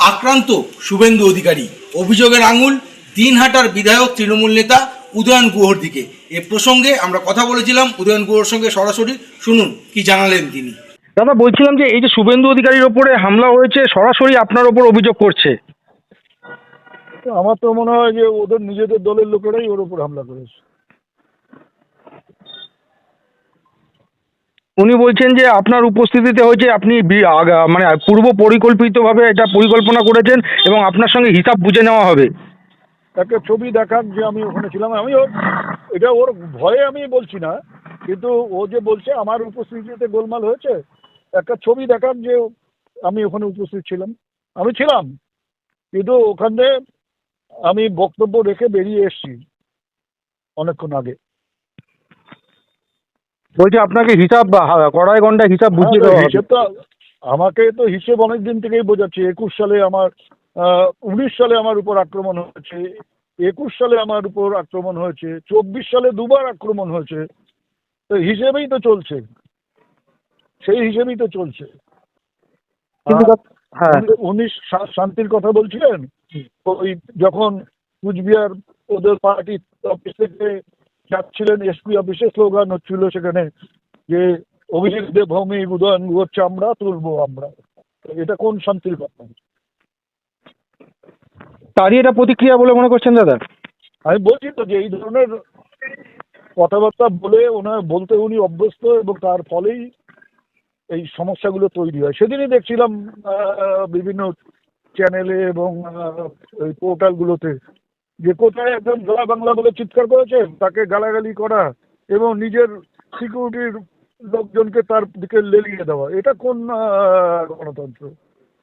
আক্রান্ত শুভেন্দু অধিকারী। অভিযোগের আঙুল দিনহাটার বিধায়ক তৃণমূল নেতা উদয়ন গুহর দিকে। এ প্রসঙ্গে আমরা কথা বলেছিলাম উদয়ন গুহর সঙ্গে সরাসরি। শুনুন কি জানালেন তিনি। দাদা বলছিলাম যে এই যে শুভেন্দু অধিকারীর ওপরে হামলা হয়েছে সরাসরি আপনার ওপর অভিযোগ করছে। তো আমার তো মনে হয় যে ওদের নিজেদের দলের লোকেরাই ওর উপর হামলা করেছে। উনি বলছেন যে আপনার উপস্থিতিতে হয়েছে, আপনি মানে পূর্ব পরিকল্পিতভাবে এটা পরিকল্পনা করেছেন এবং আপনার সঙ্গে হিসাব বুঝে নেওয়া হবে। একটা ছবি দেখান যে আমি ওখানে ছিলাম। আমি ওর এটা ওর ভয়ে আমি বলছি না, কিন্তু ও যে বলছে আমার উপস্থিতিতে গোলমাল হয়েছে, একটা ছবি দেখান যে আমি ওখানে উপস্থিত ছিলাম। আমি ছিলাম, কিন্তু ওখানে আমি বক্তব্য রেখে বেরিয়ে এসেছি অনেকক্ষণ আগে। বলছে আপনাকে হিসাব কড়াই গন্ডায় হিসাব বুঝিয়ে হ্যাঁ, দেওয়া হিসেব তো আমাকে তো হিসেব অনেক দিন থেকেই বোঝাচ্ছে একুশ সালে আমার উনিশ সালে আমার উপর আক্রমণ হয়েছে একুশ সালে আমার উপর আক্রমণ হয়েছে চব্বিশ সালে দুবার আক্রমণ হয়েছে তো হিসেবেই তো চলছে। সেই হিসেবেই তো চলছে। হ্যাঁ। উনি- উনি শান্তির কথা বলছিলেন? ওই যখন কুচবিহার ওদের পার্টি অফিস থেকে যাচ্ছিলেন এসপি অফিসে স্লোগান হচ্ছিল সেখানে যে অভিজিৎ দেব ভৌমিক উদয়ন গুহর চামড়া তুলবো আমরা। এটা কোন শান্তির কথা তারই এটা প্রতিক্রিয়া বলে মনে করছেন দাদা? আমি বলছি তো যে এই ধরনের কথাবার্তা বলে ওনার বলতে উনি অভ্যস্ত এবং তার ফলেই এই সমস্যাগুলো তৈরি হয়। সেদিনই দেখছিলাম বিভিন্ন চ্যানেলে এবং পোর্টালগুলোতে যে কোথায় একজন গলা বাংলা বলে চিৎকার করেছে, তাকে গালাগালি করা এবং নিজের সিকিউরিটির লোকজনকে তার দিকে লেলিয়ে দেওয়া, এটা কোন গণতন্ত্র?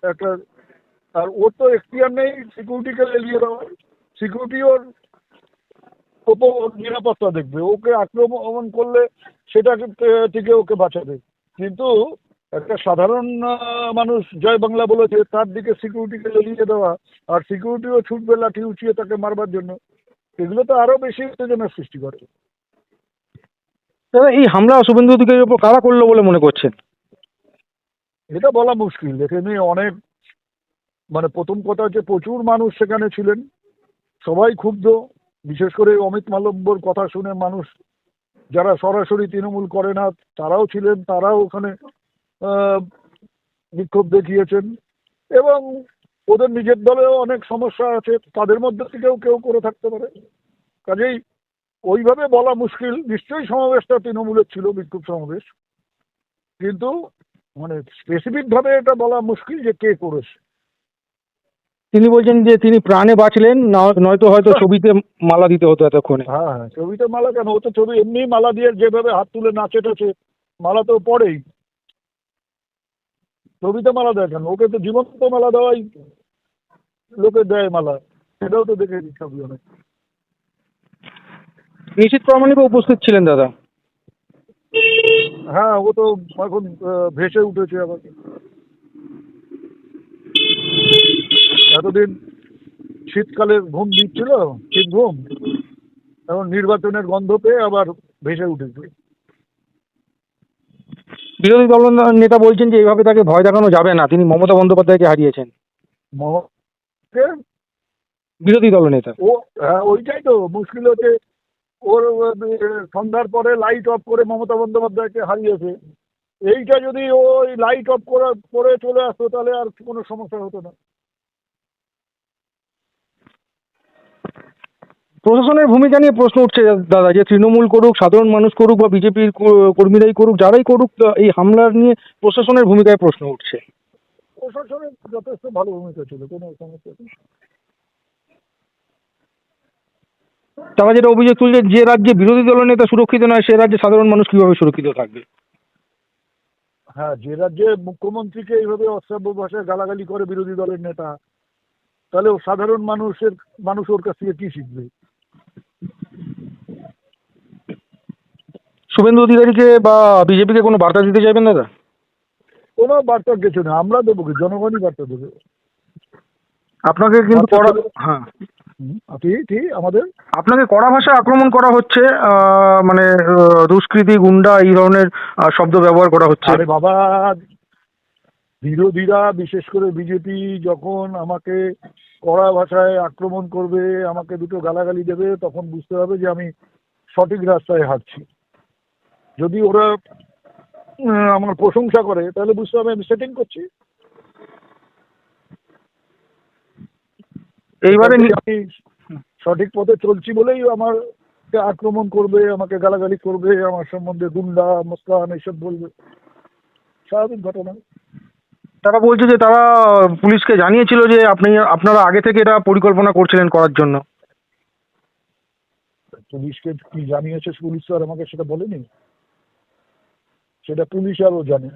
একটা, আর ওর তো এখতিয়ার নেই সিকিউরিটিকে লেলিয়ে দেওয়া সিকিউরিটি ওর নিরাপত্তা দেখবে, ওকে আক্রমণ করলে সেটাকে থেকে ওকে বাঁচাবে। কিন্তু একটা সাধারণ মানুষ জয় বাংলা বলেছে তার দিকে সিকিউরিটিকে লেলিয়ে দেওয়া। আর সিকিউরিটিও ছুটবে লাঠি উঁচিয়ে তাকে মারবার জন্য। এগুলো তো আরও বেশি উত্তেজনার সৃষ্টি করে। দাদা এই হামলা শুভেন্দু অধিকারীর ওপর কারা করল বলে মনে করছেন? এটা বলা মুশকিল। এখানে অনেক মানে প্রথম কথা হচ্ছে প্রচুর মানুষ সেখানে ছিলেন। সবাই ক্ষুব্ধ। বিশেষ করে অমিত মালব্যর কথা শুনে মানুষ যারা সরাসরি তৃণমূল করে না তারাও ছিলেন তারাও ওখানে বিক্ষোভ দেখিয়েছেন এবং ওদের নিজের দলেও অনেক সমস্যা আছে তাদের মধ্যে থেকেও কেউ করে থাকতে পারে। কাজেই ওইভাবে বলা মুশকিল নিশ্চয়ই সমাবেশটা তৃণমূলের ছিল বিক্ষোভ সমাবেশ। কিন্তু মানে স্পেসিফিক ভাবে এটা বলা মুশকিল যে কে করেছে। তিনি বলছেন যে তিনি প্রাণে বাঁচলেন নয়তো হয়তো ছবিতে মালা দিতে হতো এতক্ষণে। হ্যাঁ হ্যাঁ ছবিতে মালা কেন? ও তো ছবি এমনি মালা দিয়ে যেভাবে হাত তুলে নাচে টাচে মালা তো পড়েই। ছবিতে মালা দেয় কেন ওকে তো জীবন্ত মালা দেওয়াই লোকে দেয় মালা। সেটাও তো দেখে ছবি অনেক। নিশ্চিত প্রামাণিকও উপস্থিত ছিলেন দাদা? হ্যাঁ ও তো এখন ভেসে উঠেছে আবার। এতদিন শীতকালের ঘুম দিচ্ছিল শীত ঘুম। এখন নির্বাচনের গন্ধ পেয়ে আবার ভেসে উঠেছে। বিরোধী দল নেতা বলছেন যে এভাবে তাকে ভয় দেখানো যাবে না। তিনি মমতা বন্দ্যোপাধ্যায়কে হারিয়েছেন। বিরোধী দল নেতা। ও হ্যাঁ ওইটাই তো। মুশকিল হচ্ছে ওর সন্ধ্যার পরে লাইট অফ করে মমতা বন্দ্যোপাধ্যায়কে হারিয়েছে। এইটা যদি ওই লাইট অফ করে করে চলে আসতো তাহলে আর কোনো সমস্যা হতো না। প্রশাসনের ভূমিকা নিয়ে প্রশ্ন উঠছে দাদা যে তৃণমূল করুক সাধারণ মানুষ করুক বা বিজেপির কর্মীরাই করুক যারাই করুক এই হামলার নিয়ে প্রশাসনের ভূমিকায় প্রশ্ন উঠছে। প্রশাসনের যথেষ্ট ভালো ভূমিকা ছিল কোনো সমস্যা তারা যেটা অভিযোগ তুলছে যে রাজ্যে বিরোধী দলের নেতা সুরক্ষিত নয় সে রাজ্যে সাধারণ মানুষ কীভাবে সুরক্ষিত থাকবে? হ্যাঁ যে রাজ্যে মুখ্যমন্ত্রীকে এইভাবে অশ্রাব্য ভাষায় গালাগালি করে বিরোধী দলের নেতা তাহলে সাধারণ মানুষের মানুষ ওর কাছ থেকে কি শিখবে? শুভেন্দু অধিকারীকে বা বিজেপিকে কোনো বার্তা দিতে চাইবেন দাদা? কোনো বার্তার কিছু নেই আমরা দেবো কি? জনগণই বার্তা দেবে। আপনাকে কিন্তু কড়া হ্যাঁ। আমাদের। আপনাকে কড়া ভাষায় আক্রমণ করা হচ্ছে মানে দুষ্কৃতী গুন্ডা এই ধরনের শব্দ ব্যবহার করা হচ্ছে। আরে বাবা বিরোধীরা বিশেষ করে বিজেপি যখন আমাকে কড়া ভাষায় আক্রমণ করবে আমাকে দুটো গালাগালি দেবে তখন বুঝতে হবে যে আমি সঠিক রাস্তায় হাঁটছি। যদি ওরা আমার প্রশংসা করে তাহলে বুঝতে হবে আমি সেটিং করছি। এইবারে আমি সঠিক পথে চলছি বলেই আমার আক্রমণ করবে আমাকে গালাগালি করবে আমার সম্বন্ধে গুন্ডা মুস্কান এইসব বলবে স্বাভাবিক ঘটনা। তারা বলছে যে তারা পুলিশকে জানিয়েছিল যে আপনি আপনারা আগে থেকে এটা পরিকল্পনা করছিলেন করার জন্য। পুলিশকে কি জানিয়েছে পুলিশ তো আর আমাকে সেটা বলেনি। সেটা পুলিশ আরও জানে।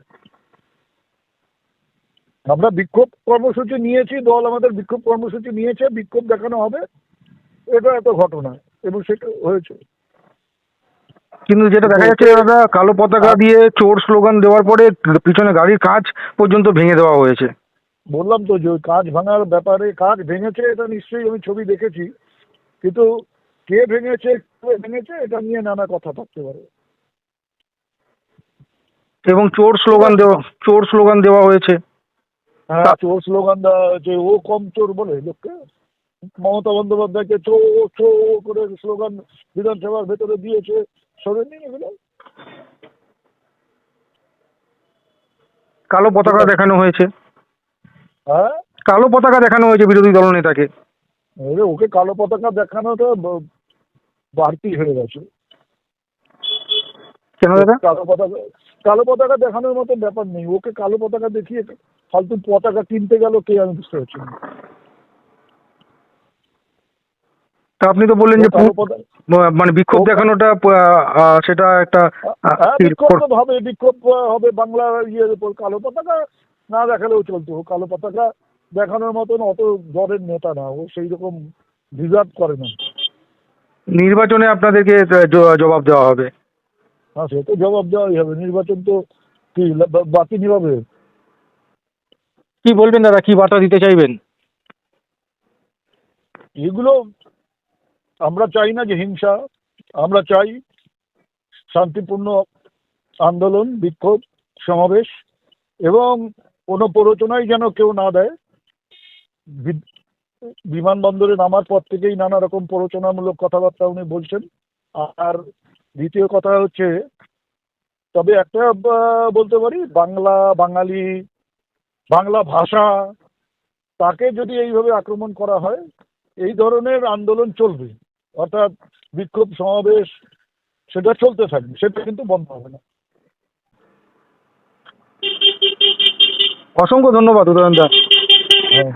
আমরা বিক্ষোভ কর্মসূচি নিয়েছি দল আমাদের বিক্ষোভ কর্মসূচি নিয়েছে বিক্ষোভ দেখানো হবে। এটা এত ঘটনা এবং সেটা হয়েছে। কিন্তু যেটা দেখা যাচ্ছে দাদা কালো পতাকা দিয়ে চোর স্লোগান দেওয়ার পরে পিছনে গাড়ির কাঁচ পর্যন্ত ভেঙে দেওয়া হয়েছে। বললাম তো যে ওই কাজ ভাঙার ব্যাপারে কাজ ভেঙেছে এটা নিশ্চয়ই আমি ছবি দেখেছি। কিন্তু কে ভেঙেছে কে ভেঙেছে এটা নিয়ে নানা কথা থাকতে পারে। এবং চোর স্লোগান দেওয়া চোর স্লোগান দেওয়া হয়েছে। হ্যাঁ চোর স্লোগান দেওয়া হয়েছে। ও কম চোর বলে লোককে। মমতা বন্দ্যোপাধ্যায়কে চো চো করে স্লোগান বিধানসভার ভেতরে দিয়েছে। শোনেননি এগুলো কালো পতাকা দেখানো হয়েছে। হ্যাঁ? কালো পতাকা দেখানো হয়েছে বিরোধী দলনেতাকে ওকে কালো পতাকা দেখানোটা বাড়তি হয়ে গেছে। কেন দাদা? কালো পতাকা কালো পতাকা দেখানোর মতো ব্যাপার নেই। ওকে কালো পতাকা দেখিয়ে ফালতু পতাকা কিনতে গেল কে আমি বুঝতে পারছি না। তা আপনি তো বললেন যে মানে বিক্ষোভ দেখানোটা সেটা একটা হ্যাঁ কি- বিক্ষোভ হবে বিক্ষোভ হবে বাংলা ইয়ের উপর। কালো পতাকা না দেখালেও চলতো। কালো পতাকা দেখানোর মতন অত দরের নেতা না। ও সেই রকম ডিজার্ভ করে না। নির্বাচনে আপনাদেরকে জবাব দেওয়া হবে। হ্যাঁ সে তো জবাব দেওয়াই হবে। নির্বাচন তো কি বাকি নিভাবে কি বলবেন দাদা? কি বার্তা দিতে চাইবেন? এগুলো আমরা চাই না যে হিংসা আমরা চাই শান্তিপূর্ণ আন্দোলন বিক্ষোভ সমাবেশ এবং কোনো প্ররোচনাই যেন কেউ না দেয়। বিমানবন্দরে নামার পর থেকেই নানা রকম প্ররোচনামূলক কথাবার্তা উনি বলছেন। আর দ্বিতীয় কথা হচ্ছে তবে একটা বলতে পারি বাংলা বাঙালি বাংলা ভাষা তাকে যদি এইভাবে আক্রমণ করা হয় এই ধরনের আন্দোলন চলবে। অর্থাৎ বিক্ষোভ সমাবেশ সেটা চলতে থাকবে সেটা কিন্তু বন্ধ হবে না। অসংখ্য ধন্যবাদ উদয়ন দা। হ্যাঁ।